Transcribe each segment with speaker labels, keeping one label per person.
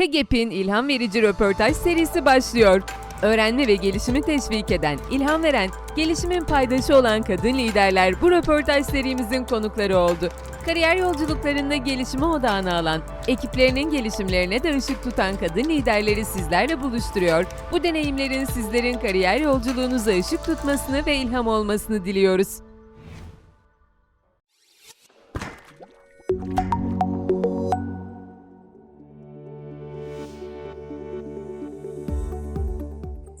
Speaker 1: TEGEP'in ilham verici röportaj serisi başlıyor. Öğrenme ve gelişimi teşvik eden, ilham veren, gelişimin paydaşı olan kadın liderler bu röportaj serimizin konukları oldu. Kariyer yolculuklarında gelişime odağına alan, ekiplerinin gelişimlerine de ışık tutan kadın liderleri sizlerle buluşturuyor. Bu deneyimlerin sizlerin kariyer yolculuğunuza ışık tutmasını ve ilham olmasını diliyoruz.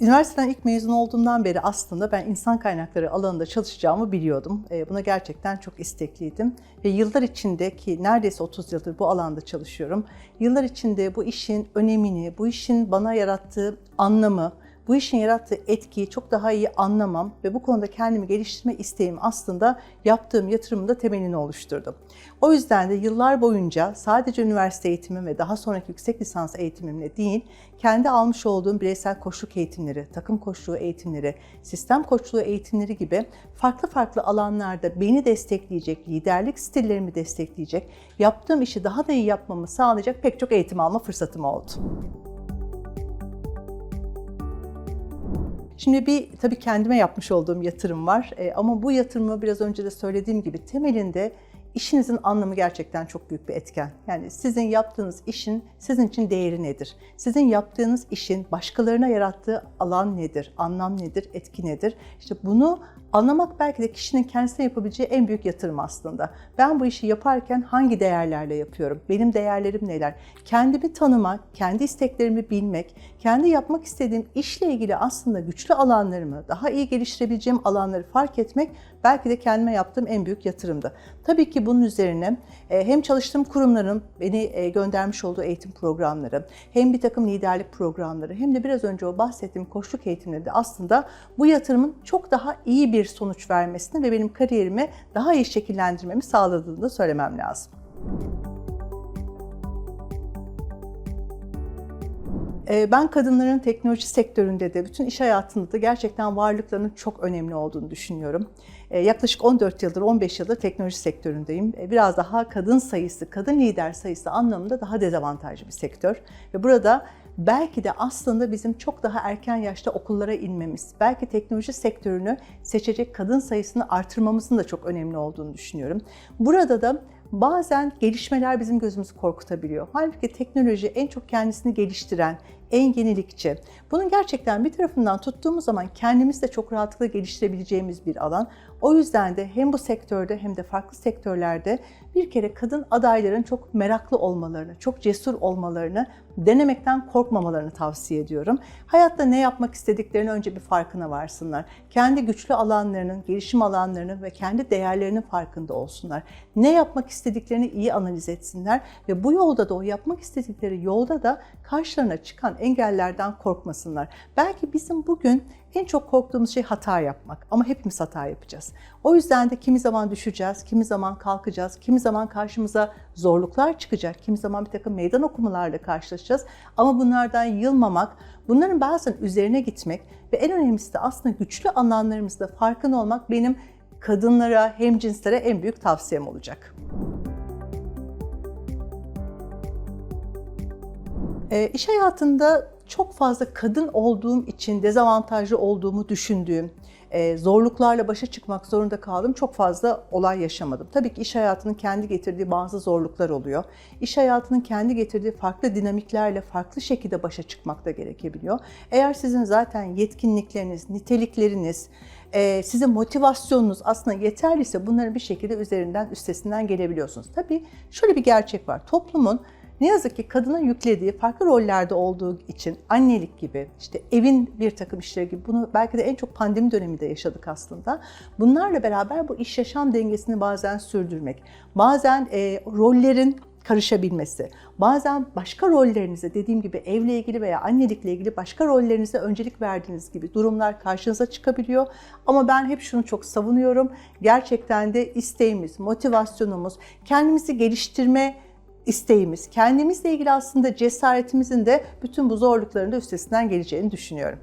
Speaker 2: Üniversiteden ilk mezun olduğumdan beri aslında ben insan kaynakları alanında çalışacağımı biliyordum. Ee, Buna gerçekten çok istekliydim. Ve yıllar içinde ki neredeyse 30 yıldır bu alanda çalışıyorum. Yıllar içinde bu işin önemini, bu işin bana yarattığı anlamı, bu işin yarattığı etkiyi çok daha iyi anlamam ve bu konuda kendimi geliştirme isteğim aslında yaptığım yatırımın da temelini oluşturdu. O yüzden de yıllar boyunca sadece üniversite eğitimim ve daha sonraki yüksek lisans eğitimimle değil, kendi almış olduğum bireysel koçluk eğitimleri, takım koçluğu eğitimleri, sistem koçluğu eğitimleri gibi farklı farklı alanlarda beni destekleyecek, liderlik stillerimi destekleyecek, yaptığım işi daha da iyi yapmamı sağlayacak pek çok eğitim alma fırsatım oldu. Şimdi bir tabii kendime yapmış olduğum yatırım var. E, ama bu yatırımı biraz önce de söylediğim gibi temelinde işinizin anlamı gerçekten çok büyük bir etken. Yani sizin yaptığınız işin sizin için değeri nedir? Sizin yaptığınız işin başkalarına yarattığı alan nedir? Anlam nedir? Etki nedir? İşte bunu anlamak belki de kişinin kendisine yapabileceği en büyük yatırım aslında. Ben bu işi yaparken hangi değerlerle yapıyorum? Benim değerlerim neler? Kendimi tanımak, kendi isteklerimi bilmek, kendi yapmak istediğim işle ilgili aslında güçlü alanlarımı, daha iyi geliştirebileceğim alanları fark etmek belki de kendime yaptığım en büyük yatırımdı. Tabii ki bunun üzerine e, hem çalıştığım kurumların beni e, göndermiş olduğu eğitim programları, hem bir takım liderlik programları, hem de biraz önce o bahsettiğim koçluk eğitimleri de aslında bu yatırımın çok daha iyi bir sonuç vermesini ve benim kariyerimi daha iyi şekillendirmemi sağladığını da söylemem lazım. Ben kadınların teknoloji sektöründe de bütün iş hayatında da gerçekten varlıklarının çok önemli olduğunu düşünüyorum. Ee, Yaklaşık 14 yıldır, 15 yıldır teknoloji sektöründeyim. Ee, Biraz daha kadın sayısı, kadın lider sayısı anlamında daha dezavantajlı bir sektör. Ve burada belki de aslında bizim çok daha erken yaşta okullara inmemiz, belki teknoloji sektörünü seçecek kadın sayısını artırmamızın da çok önemli olduğunu düşünüyorum. Burada da bazen gelişmeler bizim gözümüzü korkutabiliyor. Halbuki teknoloji en çok kendisini geliştiren, en yenilikçi. Bunun gerçekten bir tarafından tuttuğumuz zaman kendimiz de çok rahatlıkla geliştirebileceğimiz bir alan. O yüzden de hem bu sektörde hem de farklı sektörlerde bir kere kadın adayların çok meraklı olmalarını, çok cesur olmalarını, denemekten korkmamalarını tavsiye ediyorum. Hayatta ne yapmak istediklerini önce bir farkına varsınlar. Kendi güçlü alanlarının, gelişim alanlarının ve kendi değerlerinin farkında olsunlar. Ne yapmak istediklerini iyi analiz etsinler ve bu yolda da o yapmak istedikleri yolda da karşılarına çıkan engellerden korkmasınlar. Belki bizim bugün en çok korktuğumuz şey hata yapmak ama hepimiz hata yapacağız. O yüzden de kimi zaman düşeceğiz, kimi zaman kalkacağız, kimi zaman karşımıza zorluklar çıkacak, kimi zaman bir takım meydan okumalarla karşılaşacağız. Ama bunlardan yılmamak, bunların bazen üzerine gitmek ve en önemlisi de aslında güçlü alanlarımızda farkında olmak benim kadınlara, hem cinslere en büyük tavsiyem olacak. E, iş hayatında çok fazla kadın olduğum için dezavantajlı olduğumu düşündüğüm, e, zorluklarla başa çıkmak zorunda kaldığım çok fazla olay yaşamadım. Tabii ki iş hayatının kendi getirdiği bazı zorluklar oluyor. İş hayatının kendi getirdiği farklı dinamiklerle farklı şekilde başa çıkmak da gerekebiliyor. Eğer sizin zaten yetkinlikleriniz, nitelikleriniz, e, sizin motivasyonunuz aslında yeterliyse bunların bir şekilde üzerinden, üstesinden gelebiliyorsunuz. Tabii şöyle bir gerçek var. Toplumun ne yazık ki kadına yüklediği farklı rollerde olduğu için annelik gibi, işte evin bir takım işleri gibi bunu belki de en çok pandemi döneminde yaşadık aslında. Bunlarla beraber bu iş yaşam dengesini bazen sürdürmek, bazen e, rollerin karışabilmesi, bazen başka rollerinize dediğim gibi evle ilgili veya annelikle ilgili başka rollerinize öncelik verdiğiniz gibi durumlar karşınıza çıkabiliyor. Ama ben hep şunu çok savunuyorum. Gerçekten de isteğimiz, motivasyonumuz, kendimizi geliştirme isteğimiz, kendimizle ilgili aslında cesaretimizin de bütün bu zorlukların da üstesinden geleceğini düşünüyorum.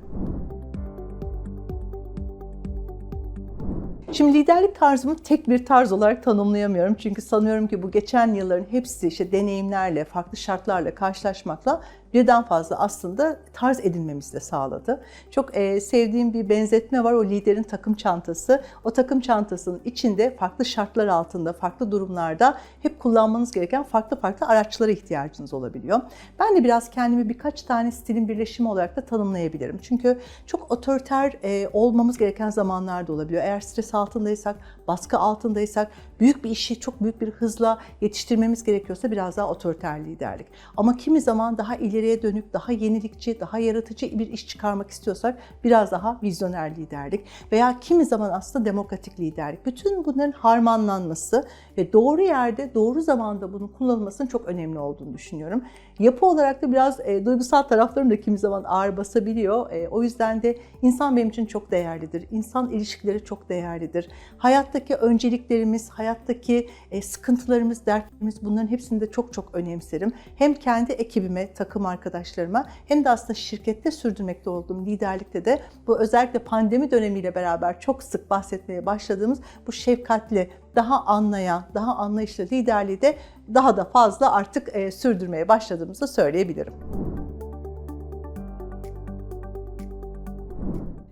Speaker 2: Şimdi liderlik tarzımı tek bir tarz olarak tanımlayamıyorum. Çünkü sanıyorum ki bu geçen yılların hepsi işte deneyimlerle, farklı şartlarla karşılaşmakla birden fazla aslında tarz edinmemizi de sağladı. Çok e, sevdiğim bir benzetme var o liderin takım çantası. O takım çantasının içinde farklı şartlar altında, farklı durumlarda hep kullanmanız gereken farklı farklı araçlara ihtiyacınız olabiliyor. Ben de biraz kendimi birkaç tane stilin birleşimi olarak da tanımlayabilirim. Çünkü çok otoriter e, olmamız gereken zamanlarda olabiliyor. Eğer stres altındaysak, baskı altındaysak, büyük bir işi çok büyük bir hızla yetiştirmemiz gerekiyorsa biraz daha otoriter liderlik. Ama kimi zaman daha ileriye dönük, daha yenilikçi, daha yaratıcı bir iş çıkarmak istiyorsak biraz daha vizyoner liderlik veya kimi zaman aslında demokratik liderlik. Bütün bunların harmanlanması ve doğru yerde, doğru zamanda bunun kullanılmasının çok önemli olduğunu düşünüyorum. Yapı olarak da biraz e, duygusal taraflarım da kimi zaman ağır basabiliyor. E, o yüzden de insan benim için çok değerlidir. İnsan ilişkileri çok değerlidir. Hayattaki önceliklerimiz, hayattaki e, sıkıntılarımız, dertlerimiz bunların hepsini de çok çok önemserim. Hem kendi ekibime, takım arkadaşlarıma hem de aslında şirkette sürdürmekte olduğum liderlikte de bu özellikle pandemi dönemiyle beraber çok sık bahsetmeye başladığımız bu şefkatli, daha anlayan, daha anlayışlı liderliği de daha da fazla artık e, sürdürmeye başladığımızı söyleyebilirim.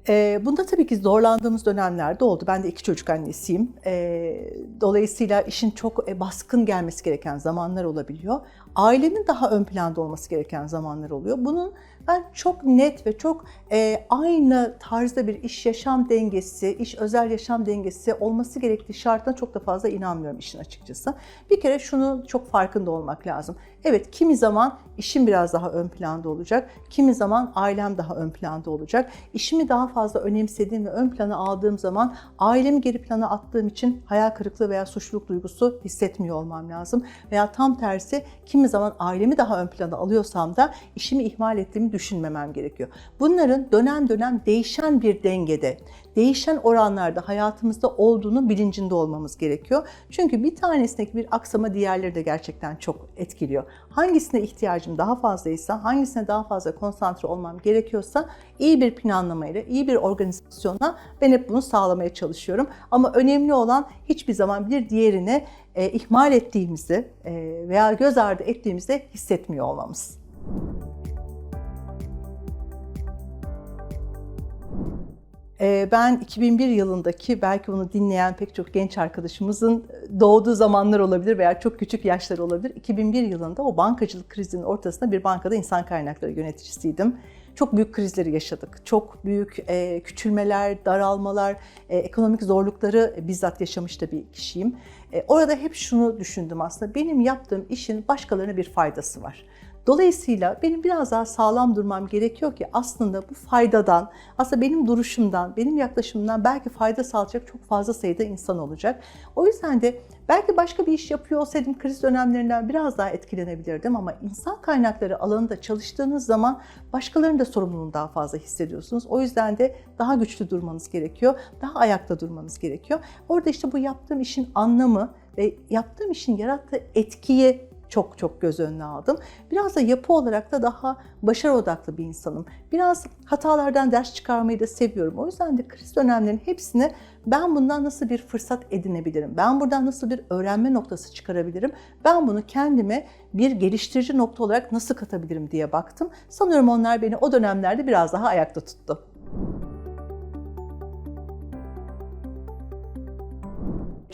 Speaker 2: E, bunda tabii ki zorlandığımız dönemler de oldu. Ben de iki çocuk annesiyim. E, dolayısıyla işin çok e, baskın gelmesi gereken zamanlar olabiliyor. Ailenin daha ön planda olması gereken zamanlar oluyor. Bunun ben çok net ve çok e, aynı tarzda bir iş yaşam dengesi, iş özel yaşam dengesi olması gerektiği şartına çok da fazla inanmıyorum işin açıkçası. Bir kere şunu çok farkında olmak lazım. Evet kimi zaman işim biraz daha ön planda olacak, kimi zaman ailem daha ön planda olacak. İşimi daha fazla önemsediğim ve ön plana aldığım zaman ailemi geri plana attığım için hayal kırıklığı veya suçluluk duygusu hissetmiyor olmam lazım. Veya tam tersi kimi zaman ailemi daha ön plana alıyorsam da işimi ihmal ettiğimi düşünmemem gerekiyor. Bunların dönem dönem değişen bir dengede, değişen oranlarda hayatımızda olduğunu bilincinde olmamız gerekiyor. Çünkü bir tanesindeki bir aksama diğerleri de gerçekten çok etkiliyor. Hangisine ihtiyacım daha fazlaysa, hangisine daha fazla konsantre olmam gerekiyorsa iyi bir planlamayla, iyi bir organizasyonla ben hep bunu sağlamaya çalışıyorum. Ama önemli olan hiçbir zaman bir diğerini e, ihmal ettiğimizi e, veya göz ardı ettiğimizde hissetmiyor olmamız. Ben 2001 yılındaki belki bunu dinleyen pek çok genç arkadaşımızın doğduğu zamanlar olabilir veya çok küçük yaşları olabilir. 2001 yılında o bankacılık krizinin ortasında bir bankada insan kaynakları yöneticisiydim. Çok büyük krizleri yaşadık. Çok büyük e, küçülmeler, daralmalar, e, ekonomik zorlukları bizzat yaşamış da bir kişiyim. E, orada hep şunu düşündüm aslında. Benim yaptığım işin başkalarına bir faydası var. Dolayısıyla benim biraz daha sağlam durmam gerekiyor ki aslında bu faydadan, aslında benim duruşumdan, benim yaklaşımımdan belki fayda sağlayacak çok fazla sayıda insan olacak. O yüzden de belki başka bir iş yapıyor olsaydım kriz dönemlerinden biraz daha etkilenebilirdim ama insan kaynakları alanında çalıştığınız zaman başkalarının da sorumluluğunu daha fazla hissediyorsunuz. O yüzden de daha güçlü durmanız gerekiyor, daha ayakta durmanız gerekiyor. Orada işte bu yaptığım işin anlamı ve yaptığım işin yarattığı etkiyi çok çok göz önüne aldım. Biraz da yapı olarak da daha başarı odaklı bir insanım. Biraz hatalardan ders çıkarmayı da seviyorum. O yüzden de kriz dönemlerinin hepsini ben bundan nasıl bir fırsat edinebilirim? Ben buradan nasıl bir öğrenme noktası çıkarabilirim? Ben bunu kendime bir geliştirici nokta olarak nasıl katabilirim diye baktım. Sanıyorum onlar beni o dönemlerde biraz daha ayakta tuttu.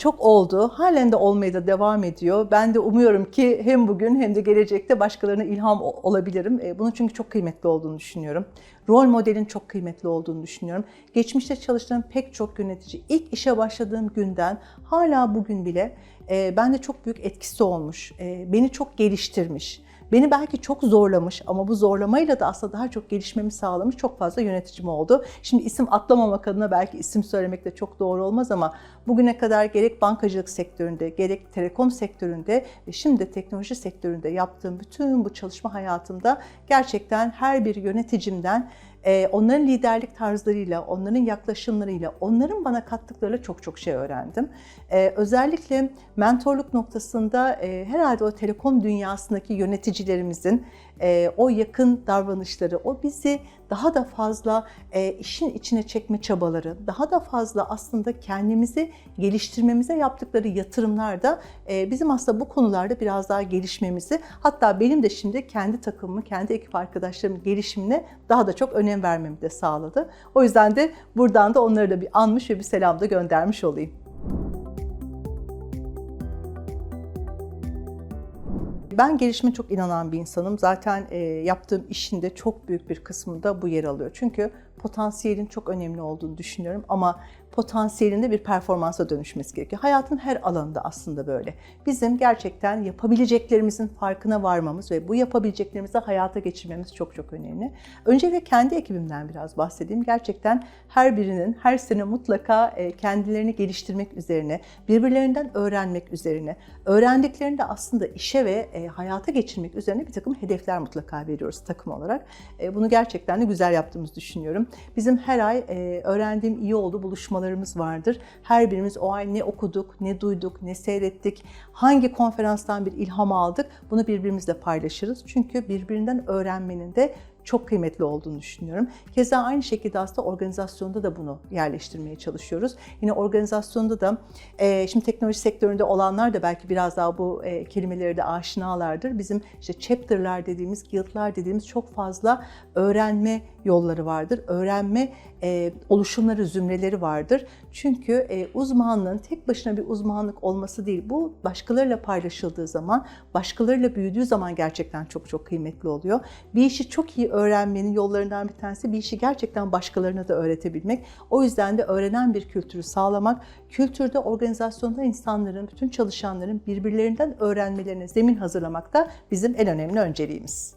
Speaker 2: Çok oldu. Halen de olmaya da devam ediyor. Ben de umuyorum ki hem bugün hem de gelecekte başkalarına ilham olabilirim. E, Bunun çünkü çok kıymetli olduğunu düşünüyorum. Rol modelin çok kıymetli olduğunu düşünüyorum. Geçmişte çalıştığım pek çok yönetici ilk işe başladığım günden hala bugün bile e, bende çok büyük etkisi olmuş. E, Beni çok geliştirmiş. Beni belki çok zorlamış ama bu zorlamayla da aslında daha çok gelişmemi sağlamış çok fazla yöneticim oldu. Şimdi isim atlamamak adına belki isim söylemek de çok doğru olmaz ama bugüne kadar gerek bankacılık sektöründe, gerek telekom sektöründe ve şimdi de teknoloji sektöründe yaptığım bütün bu çalışma hayatımda gerçekten her bir yöneticimden e, onların liderlik tarzlarıyla, onların yaklaşımlarıyla, onların bana kattıklarıyla çok çok şey öğrendim. E, özellikle mentorluk noktasında e, herhalde o telekom dünyasındaki yöneticilerimizin o yakın davranışları, o bizi daha da fazla e, işin içine çekme çabaları, daha da fazla aslında kendimizi geliştirmemize yaptıkları yatırımlar da e, bizim aslında bu konularda biraz daha gelişmemizi, hatta benim de şimdi kendi takımımı, kendi ekip arkadaşlarımın gelişimine daha da çok önem vermemi de sağladı. O yüzden de buradan da onları da bir anmış ve bir selam da göndermiş olayım. Ben gelişime çok inanan bir insanım. Zaten e, yaptığım işin de çok büyük bir kısmında bu yer alıyor. Çünkü potansiyelin çok önemli olduğunu düşünüyorum ama potansiyelin de bir performansa dönüşmesi gerekiyor. Hayatın her alanında aslında böyle. Bizim gerçekten yapabileceklerimizin farkına varmamız ve bu yapabileceklerimizi hayata geçirmemiz çok çok önemli. Öncelikle kendi ekibimden biraz bahsedeyim. Gerçekten her birinin her sene mutlaka e, kendilerini geliştirmek üzerine, birbirlerinden öğrenmek üzerine, öğrendiklerini de aslında işe ve e, hayata geçirmek üzerine bir takım hedefler mutlaka veriyoruz takım olarak. E, Bunu gerçekten de güzel yaptığımızı düşünüyorum. Bizim her ay öğrendiğim iyi oldu buluşmalarımız vardır. Her birimiz o ay ne okuduk, ne duyduk, ne seyrettik, hangi konferanstan bir ilham aldık bunu birbirimizle paylaşırız. Çünkü birbirinden öğrenmenin de çok kıymetli olduğunu düşünüyorum. Keza aynı şekilde aslında organizasyonda da bunu yerleştirmeye çalışıyoruz. Yine organizasyonda da e, şimdi teknoloji sektöründe olanlar da belki biraz daha bu e, kelimeleri de aşinalardır. Bizim işte chapter'lar dediğimiz, guild'lar dediğimiz çok fazla öğrenme yolları vardır. Öğrenme e, oluşumları, zümreleri vardır. Çünkü e, uzmanlığın tek başına bir uzmanlık olması değil. Bu başkalarıyla paylaşıldığı zaman, başkalarıyla büyüdüğü zaman gerçekten çok çok kıymetli oluyor. Bir işi çok iyi öğrenmenin yollarından bir tanesi bir işi gerçekten başkalarına da öğretebilmek. O yüzden de öğrenen bir kültürü sağlamak, kültürde organizasyonda insanların, bütün çalışanların birbirlerinden öğrenmelerine zemin hazırlamak da bizim en önemli önceliğimiz.